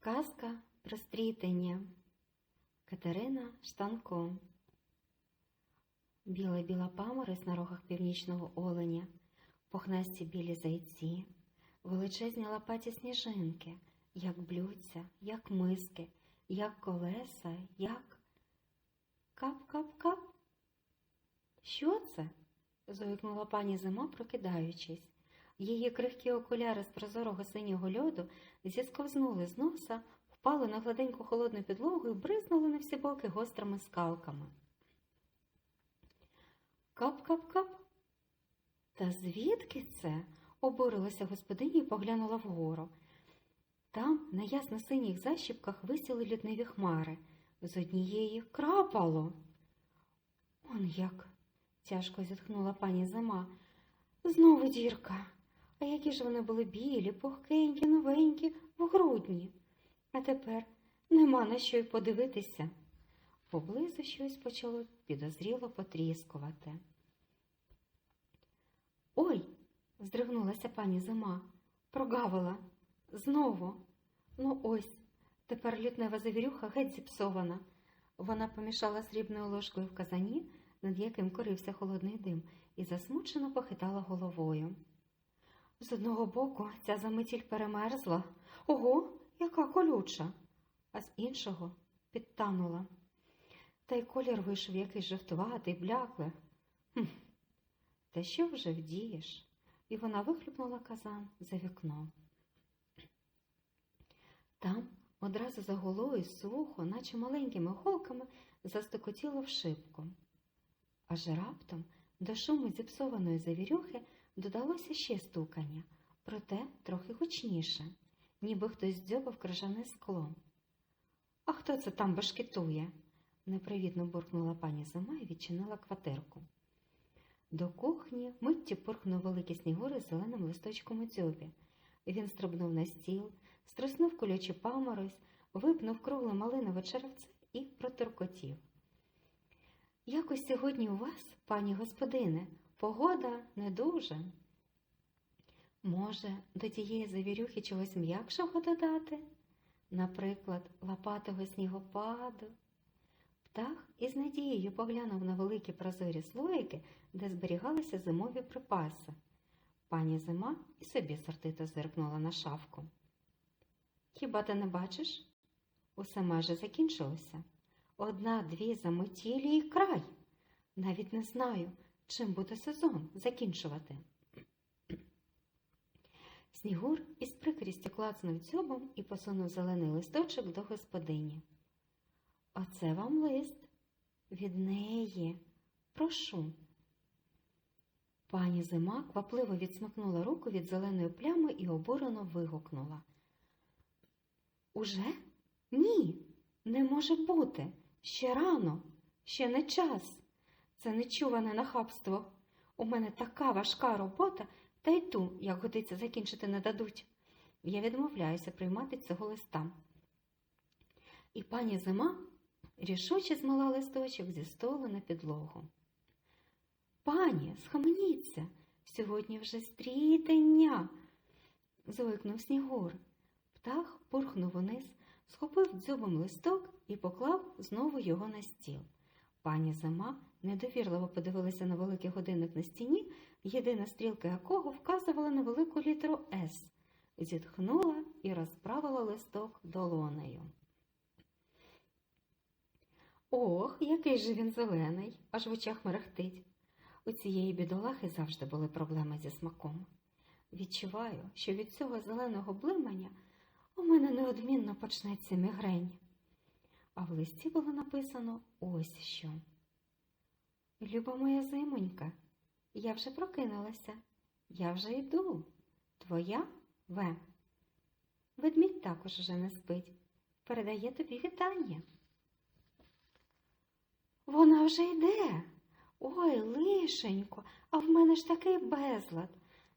Казка про стрітення Катерина Штанко Біла біла паморозь на рогах північного оленя, пухнасті білі зайці, величезні лопаті сніжинки, як блюдця, як миски, як колеса, як кап-кап-кап. Що це? зойкнула пані зима, прокидаючись. Її кривкі окуляри з прозорого синього льоду зісковзнули з носа, впали на гладеньку холодну підлогу і бризнули на всі боки гострими скалками. Кап-кап-кап. Та звідки це? обурилася господиня і поглянула вгору. Там, на ясно синіх защіпках, висіли лютневі хмари. З однієї крапало. Он як, тяжко зітхнула пані зима. Знову дірка. А які ж вони були білі, пухкенькі, новенькі, в грудні. А тепер нема на що й подивитися. Поблизу щось почало підозріло потріскувати. Ой, здригнулася пані зима, прогавила. Знову. Ну ось, тепер лютнева завірюха геть зіпсована. Вона помішала срібною ложкою в казані, над яким корився холодний дим, і засмучено похитала головою. З одного боку ця заметіль перемерзла. Ого, яка колюча, а з іншого підтанула. Та й колір вийшов якийсь жовтуватий, бляклий. Хм, Та що вже вдієш? І вона вихлюпнула казан за вікно. Там одразу за голою сухо, наче маленькими голками, застокотіло в шибку. Аж раптом до шуму зіпсованої завірюхи додалося ще стукання, проте трохи гучніше, ніби хтось дзьобав крижане скло. А хто це там башкетує? непривітно буркнула пані зима і відчинила квартирку. До кухні миттю пурхнув великий снігур з зеленим листочком у дзьобі. Він стрибнув на стіл, струснув колючу паморозь, випнув кругле малинове черевце і проторкотів. Якось сьогодні у вас, пані господине, погода не дуже. Може, до тієї завірюхи чогось м'якшого додати? Наприклад, лопатого снігопаду. Птах із надією поглянув на великі прозорі слоїки, де зберігалися зимові припаси. Пані зима і собі сердито зиркнула на шавку. Хіба ти не бачиш? Усе майже закінчилося. Одна-дві заметілі і край. Навіть не знаю, чим буде сезон закінчувати. Снігур із прикрістю клацнув дзьобом і посунув зелений листочок до господині. Оце вам лист. Від неї. Прошу. Пані зима квапливо відсмикнула руку від зеленої плями і обурено вигукнула. Уже? Ні, не може бути. Ще рано, ще не час. Це нечуване нахабство. У мене така важка робота, та й ту, як годиться, закінчити не дадуть. Я відмовляюся приймати цього листа. І пані зима рішуче змила листочок зі столу на підлогу. Пані, схаменіться, сьогодні вже стрітення, зойкнув Снігур. Птах пурхнув униз, схопив дзьобом листок і поклав знову його на стіл. Пані зима недовірливо подивилася на великий годинник на стіні, єдина стрілка якого вказувала на велику літеру С, зітхнула і розправила листок долонею. Ох, який же він зелений, аж в очах мерехтить. У цієї бідолахи завжди були проблеми зі смаком. Відчуваю, що від цього зеленого блимання у мене неодмінно почнеться мігрень. А в листі було написано ось що. Люба моя зимонька, я вже прокинулася, я вже йду. Твоя В. Ведмідь також уже не спить. Передає тобі вітання. Вона вже йде. Ой, лишенько, а в мене ж такий безлад,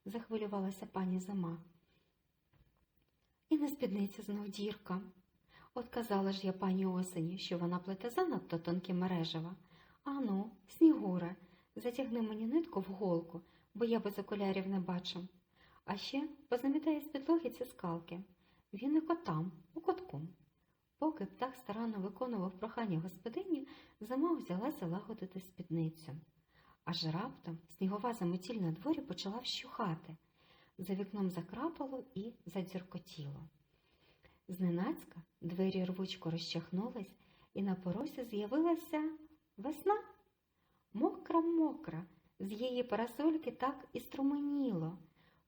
захвилювалася пані зима. І на спідниці знов дірка. От казала ж я пані осені, що вона плете занадто тонкі мережева. Ану, снігуре, затягни мені нитку в голку, бо я без окулярів не бачу. А ще позамітай з підлоги ці скалки. він і котам, у кутку. Поки птах старанно виконував прохання господині, зима взялася лагодити спідницю. Аж раптом снігова заметіль на дворі почала вщухати. За вікном закрапало і задзюркотіло. Зненацька двері рвучко розчахнулись, і на порозі з'явилася весна. Мокра-мокра, з її парасольки так і струменіло.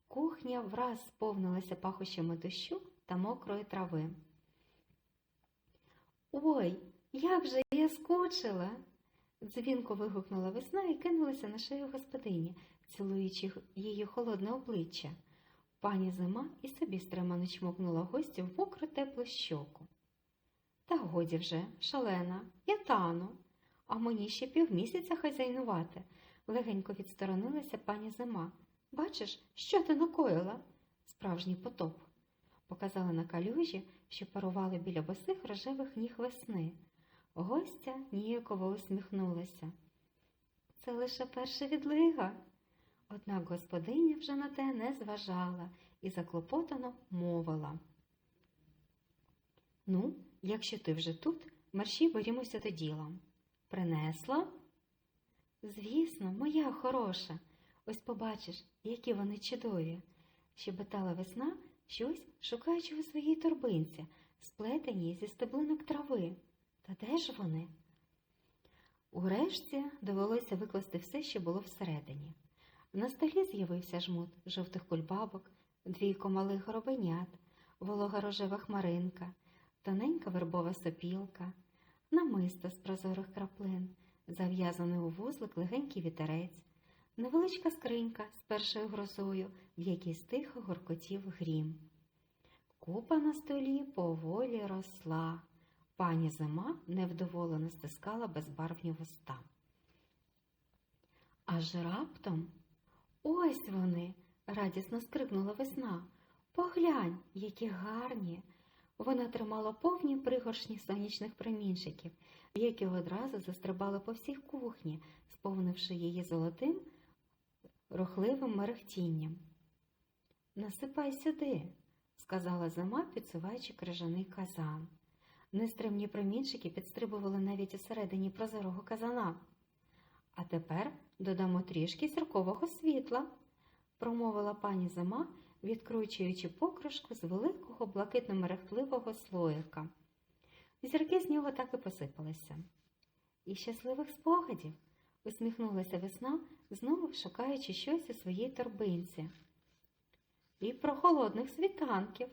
Кухня враз сповнилася пахощами дощу та мокрої трави. Ой, як же я скучила. Дзвінко вигукнула весна і кинулася на шию господині, цілуючи її холодне обличчя. Пані зима і собі стримано чмокнула гостю в мокру теплу щоку. Та годі вже, шалена, я тану, а мені ще півмісяця хазяйнувати, легенько відсторонилася пані зима. Бачиш, що ти накоїла? Справжній потоп. Показала на калюжі, що парували біля босих рожевих ніг весни. Гостя ніяково усміхнулася. Це лише перша відлига. Однак господиня вже на те не зважала і заклопотано мовила. Ну, якщо ти вже тут, мерщій берімося до діла. Принесла? Звісно, моя хороша. Ось побачиш, які вони чудові. щебетала весна, щось шукаючи у своїй торбинці, сплетені зі стеблинок трави. Та де ж вони? Урешті довелося викласти все, що було всередині. На столі з'явився жмут жовтих кульбабок, двійко малих горобенят, волога рожева хмаринка, тоненька вербова сопілка, намисто з прозорих краплин, зав'язаний у вузлик легенький вітерець, невеличка скринька з першою грозою, в якій стихо горкотів грім. Купа на столі поволі росла. Пані зима невдоволено стискала безбарвні вуста. Аж раптом ось вони, радісно скрикнула весна. Поглянь, які гарні. Вона тримала повні пригоршні сонячних промінчиків, які одразу застрибали по всій кухні, сповнивши її золотим, рухливим мерехтінням. Насипай сюди, сказала зима, підсуваючи крижаний казан. Нестримні промінчики підстрибували навіть усередині прозорого казана. А тепер додамо трішки зіркового світла, промовила пані зима, відкручуючи покришку з великого блакитно-мерехтливого слоїка. Зірки з нього так і посипалися. І щасливих спогадів, усміхнулася весна, знову шукаючи щось у своїй торбинці. І про холодних світанків.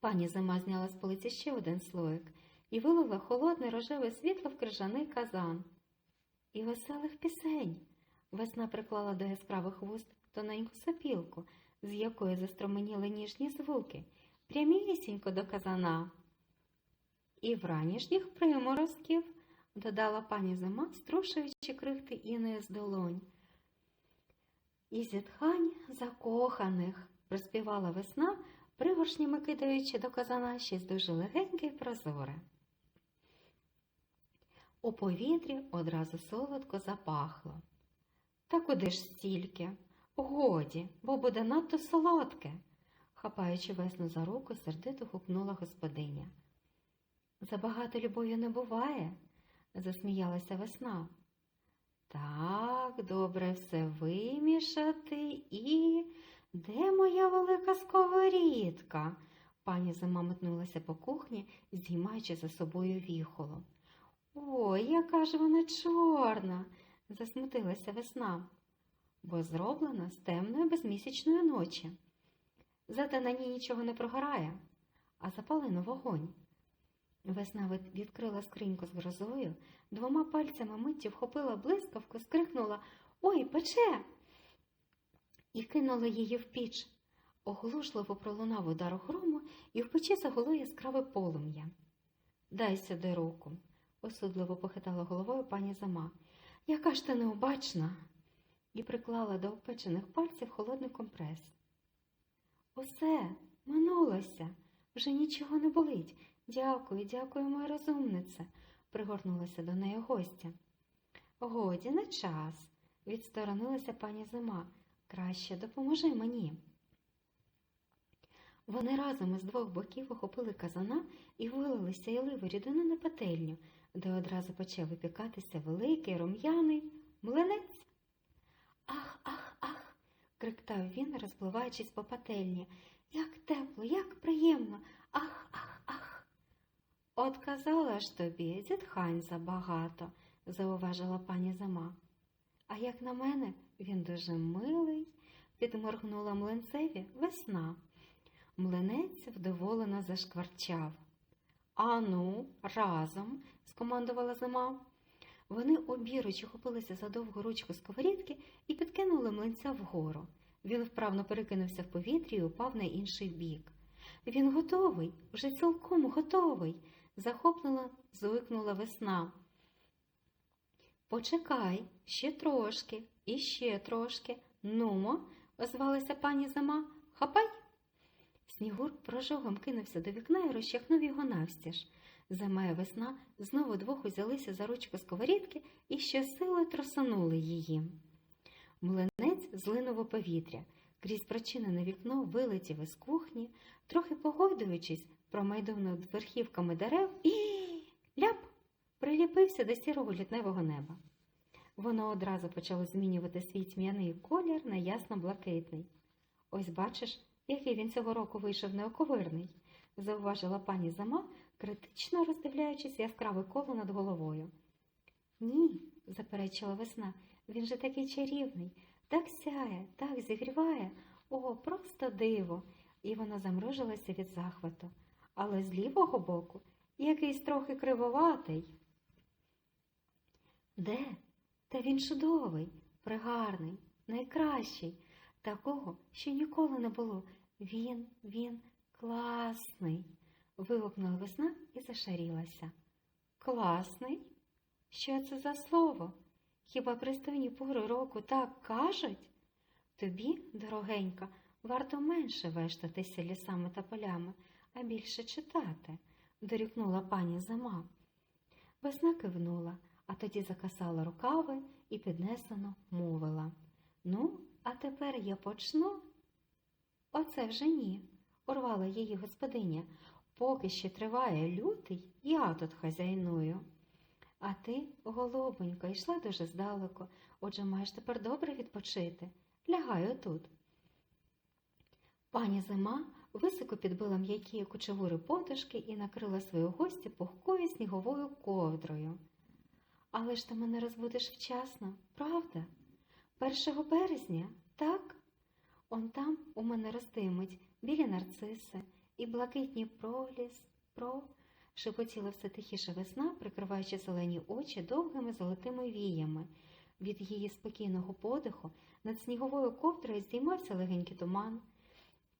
Пані зима зняла з полиці ще один слоїк і вилила холодне рожеве світло в крижаний казан. І веселих пісень. Весна приклала до яскравих вуст тоненьку сопілку, з якої застроменіли ніжні звуки, прямісінько до казана. І вранішніх приморозків, додала пані зима, струшуючи крихти інею з долонь. І зітхань закоханих, приспівала весна, пригоршнями кидаючи до казана щось дуже легеньке й прозоре. У повітрі одразу солодко запахло. Та куди ж стільки? Годі, бо буде надто солодке, хапаючи весну за руку, сердито гукнула господиня. Забагато любові не буває, засміялася весна. Так, добре все вимішати і. Де моя велика сковорідка? Пані зима метнулася по кухні, здіймаючи за собою віхоло. Ой, яка ж вона чорна, засмутилася весна, бо зроблена з темної безмісячної ночі. Зате на ній нічого не прогорає, а запалено вогонь. Весна відкрила скриньку з грозою, двома пальцями миттю вхопила блискавку, скрикнула Ой, пече! і кинула її в піч. Оглушливо пролунав удар грому, і в печі загуло яскраве полум'я. Дай сюди руку, осудливо похитала головою пані зима. Яка ж ти необачна? і приклала до опечених пальців холодний компрес. Усе, минулося, вже нічого не болить. Дякую, дякую, моя розумниця, пригорнулася до неї гостя. Годі, не час, відсторонилася пані зима. Краще допоможи мені. Вони разом із двох боків охопили казана і вилили сяйливу рідину на пательню, де одразу почав випікатися великий рум'яний млинець. Ах, ах, ах. криктав він, розпливаючись по пательні. Як тепло, як приємно. Ах, ах, ах. От казала ж тобі, зітхань забагато, зауважила пані зима. А як на мене, він дуже милий, підморгнула млинцеві весна. Млинець вдоволено зашкварчав. Ану, разом, скомандувала зима. Вони обіруч ухопилися за довгу ручку сковорідки і підкинули млинця вгору. Він вправно перекинувся в повітрі і упав на інший бік. Він готовий, вже цілком готовий, захоплено звикнула весна. Почекай, ще трошки, і ще трошки. Нумо, озвалася пані зима, хапай. Снігур прожогом кинувся до вікна і розчахнув його навстіж. Зима весна знову двох узялися за ручку сковорідки і щосили тросанули її. Млинець злинув у повітря. Крізь прочинене вікно вилетів із кухні, трохи погойдуючись, промайдовнув верхівками дерев і ляп приліпився до сірого літневого неба. Воно одразу почало змінювати свій тьмяний колір на ясно-блакитний. Ось бачиш, який він цього року вийшов неоковирний, зауважила пані Зама, критично роздивляючись яскраве коло над головою. Ні, заперечила весна, він же такий чарівний, так сяє, так зігріває, о, просто диво. І вона замружилася від захвату, але з лівого боку якийсь трохи кривоватий. Де? Та він чудовий, пригарний, найкращий, такого, що ніколи не було. Він, він класний. вигукнула весна і зашарілася. Класний? Що це за слово? Хіба пристойні пори року так кажуть? Тобі, дорогенька, варто менше вештатися лісами та полями, а більше читати, дорікнула пані зима. Весна кивнула, а тоді закасала рукави і піднесено мовила. Ну, а тепер я почну. Оце вже ні, урвала її господиня. Поки ще триває лютий, я тут хазяйную. А ти, голубонько, йшла дуже здалеку, отже маєш тепер добре відпочити. Лягай отут. Пані зима високо підбила м'які кучевури подушки і накрила свою гостю пухкою сніговою ковдрою. Але ж ти мене розбудеш вчасно, правда? Першого березня, так? Он там у мене ростимуть білі нарциси і блакитні проліс, про, шепотіла все тихіше весна, прикриваючи зелені очі довгими золотими віями. Від її спокійного подиху над сніговою ковдрою здіймався легенький туман.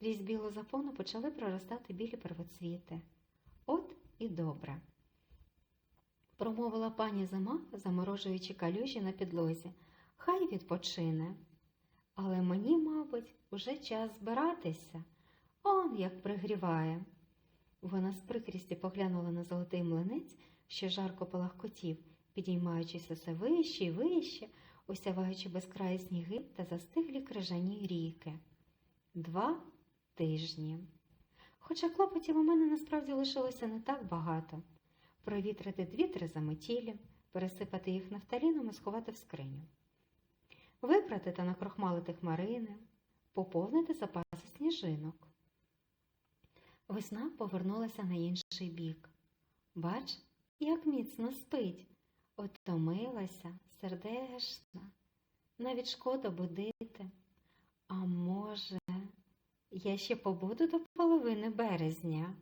Крізь білу запону почали проростати білі первоцвіти. От і добре. Промовила пані зима, заморожуючи калюжі на підлозі. Хай відпочине. Але мені, мабуть, уже час збиратися. Он як пригріває. Вона з прикрістю поглянула на золотий млинець, що жарко полагкотів, підіймаючись усе вище і вище, осяваючи безкраї сніги та застиглі крижані ріки. Два тижні. Хоча клопотів у мене насправді лишилося не так багато провітрити дві-три заметілі, пересипати їх нафталіном і сховати в скриню, випрати та накрохмалити хмарини, поповнити запаси сніжинок. Весна повернулася на інший бік. Бач, як міцно спить, отомилася, сердешна, навіть шкода будити. А може, я ще побуду до половини березня?